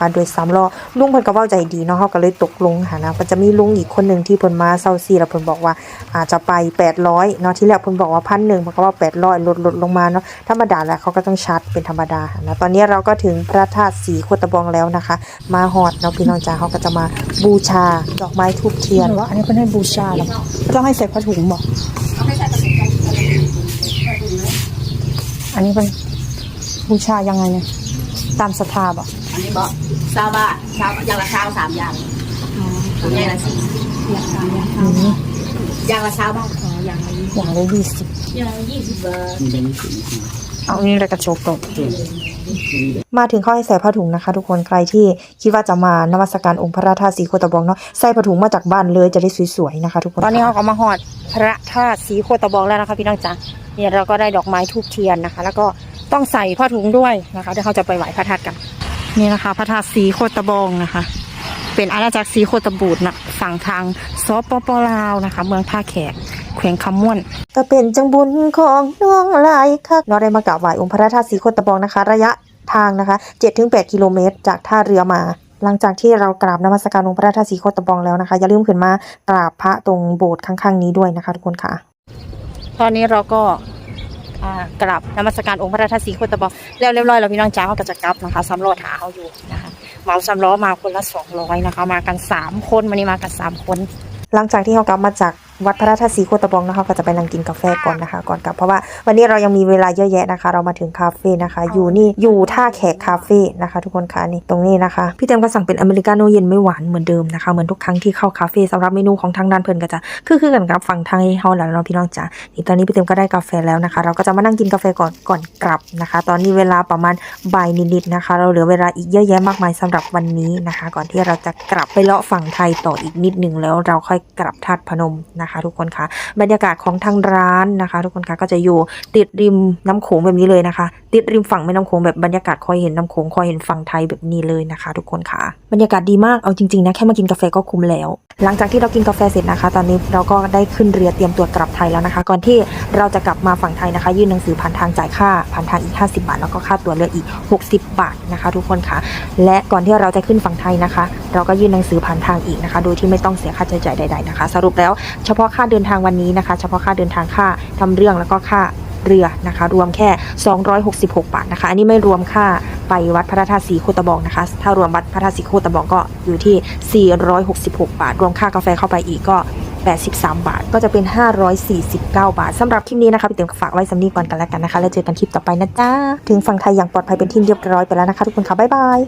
ค่ะโดยสามล้อลุงเพิ่นก็เว้าใจดีเนาะเฮาก็เลยตกลงค่ะนะมันจะมีลุงอีกคนหนึงที่เพิ่นมาเซาซีแล้วเพิ่นบอกว่าอาจจะไป 800เนาะที่แรกเพิ่นบอกว่า1,000เพิ่นก็ว่า800ลดลดลงมาเนาะธรรมดาแล้วเขาก็ต้องชาร์จเป็นธรรมดาค่ะนะตอนนี้เราก็ถึงพระธาตุสีโคตะบองแล้วนะคะ มาฮอดเนาะพี่น้องจ๋าเขาก็จะมาบูชาดอกไม้ทูบเทียนหรือว่าอันนี้เพิ่นให้บูชาแล้วต้องให้ใส่ผ้าถุงบอกอันนี้เป็นบูชายังไงเนี่ย ตามศรัทธาบอกอันนี้บอกซาบะซาอย่างละซาวสามอย่างอย่างละสี่อย่างละซาวบ้างอย่างละยี่อย่างละยี่สิบอย่างละยี่สิบบาทเอาอันนี้แล้วกระโจกตกมาถึงข้อให้ใส่ผ้าถุงนะคะ ทุกคนใครที่คิดว่าจะมานมัสการองค์พระธาตุสีโคตะบองเนาะใส่ผ้าถุงมาจากบ้านเลยจะได้สวยๆนะคะ ทุกคนตอนนี้เขาก็มาหอดพระธาตุสีโคตะบองแล้วนะคะพี่น้องจ๋าเนี่ยเราก็ได้ดอกไม้ทูบเทียนนะคะ แล้วก็ ต้องใส่ผ้าถุงด้วยนะคะเดี๋ยวเขาจะไปไหว้พระธาตุกัน นี่นะคะ พระธาตุสีโคตะบองนะคะ เป็นอาณาจักรสีโคตะบูดนะฝั่งทางสปปลาวนะคะ เมืองท่าแขกแขวงคำม่วนก็เป็นจังบุญของน้องหลายคักเราได้มากราบไหว้องค์พระธาตุสีโคตะบองนะคะ ระยะทางนะคะ 7-8 กิโลเมตร จากท่าเรือมาหลังจากที่เรากราบนมัสการองค์พระธาตุสีโคตะบองแล้วนะคะ อย่าลืมขึ้นมากราบพระตรงโบสถ์ข้างๆนี้ด้วยนะคะทุกคนค่ะ ตอนนี้เราก็อ่า กลับนมัสการองค์พระธาตุสีโคตบอแล้วเรียบร้อยแล้วพี่น้องจ้าเขาก็จะกลับนะคะสำรวจหาเขาอยู่นะคะเหมาสำล้อมาคนละสองร้อยนะคะ มากันสามคนวันนี้มากันสามคน หลังจากที่เขากลับมาจาก วัดพระธาตุศรีโคตะบองนะคะ ก็จะไปนั่งกินกาแฟก่อนนะคะ ก่อนกลับเพราะว่าวันนี้เรายังมีเวลาเยอะแยะนะคะ เรามาถึงคาเฟ่นะคะ อยู่นี่อยู่ท่าแขกคาเฟ่นะคะ ทุกคนคะนี่ตรงนี้นะคะ พี่เต็มก็สั่งเป็นอเมริกาโน่เย็นไม่หวานเหมือนเดิมนะคะเหมือนทุกครั้งที่เข้าคาเฟ่สำหรับเมนูของทางด้านเพื่อนก็จะคือคือกันกับฝั่งทางเฮาแล้วเนาะพี่น้องจ๋านี่ตอนนี้พี่เต็มก็ได้กาแฟแล้วนะคะ เราก็จะมานั่งกินกาแฟก่อนก่อนกลับนะคะ ตอนนี้เวลาประมาณบ่ายนิดๆนะคะ เราเหลือเวลาอีกเยอะแยะมากมายสำหรับวันนี้นะคะ ก่อนที่เราจะกลับไปเลาะฝั่งไทยต่ออีกนิดหนึ่งแล้วเราค่อยกลับธาตุพนมนะคะทุกคนคะบรรยากาศของทางร้านนะคะ ทุกคนคะก็จะอยู่ติดริมน้ำโขงแบบนี้เลยนะคะ ติดริมฝั่งแม่น้ำโขงแบบบรรยากาศคอยเห็นน้ำโขงคอยเห็นฝั่งไทยแบบนี้เลยนะคะ ทุกคนคะบรรยากาศดีมากเอาจริงๆนะแค่มากินกาแฟก็คุ้มแล้ว หลังจากที่เรากินกาแฟเสร็จนะคะ ตอนนี้เราก็ได้ขึ้นเรือเตรียมตัวกลับไทยแล้วนะคะ ก่อนที่เราจะกลับมาฝั่งไทยนะคะ ยื่นหนังสือผ่านทางจ่ายค่าผ่านทางอีก 50 บาท แล้วก็ค่าตั๋วเรืออีก 60 บาทนะคะ ทุกคนคะและก่อนที่เราจะขึ้นฝั่งไทยนะคะ เราก็ยื่นหนังสือผ่านทางอีกนะคะ โดยที่ไม่ต้องเสียค่าใช้จ่ายใดๆนะคะ สรุปแล้วเฉพาะค่าเดินทางวันนี้นะคะ เฉพาะค่าเดินทางค่าทำเรื่องแล้วก็ค่าเรือนะคะ รวมแค่ 266 บาทนะคะ อันนี้ไม่รวมค่าไปวัดพระธาตุสีโคตะบองนะคะ ถ้ารวมวัดพระธาตุสีโคตะบองก็อยู่ที่ 466 บาท รวมค่ากาแฟเข้าไปอีกก็ 83 บาท ก็จะเป็น 549 บาทสำหรับคลิปนี้นะคะพี่เต็มฝากไว้สำนีก่อนกันแล้วกันนะคะ แล้วเจอกันคลิปต่อไปนะจ๊ะ ถึงฝั่งไทยอย่างปลอดภัยเป็นที่เรียบร้อยไปแล้วนะคะ ทุกคนค่ะ บ๊ายบาย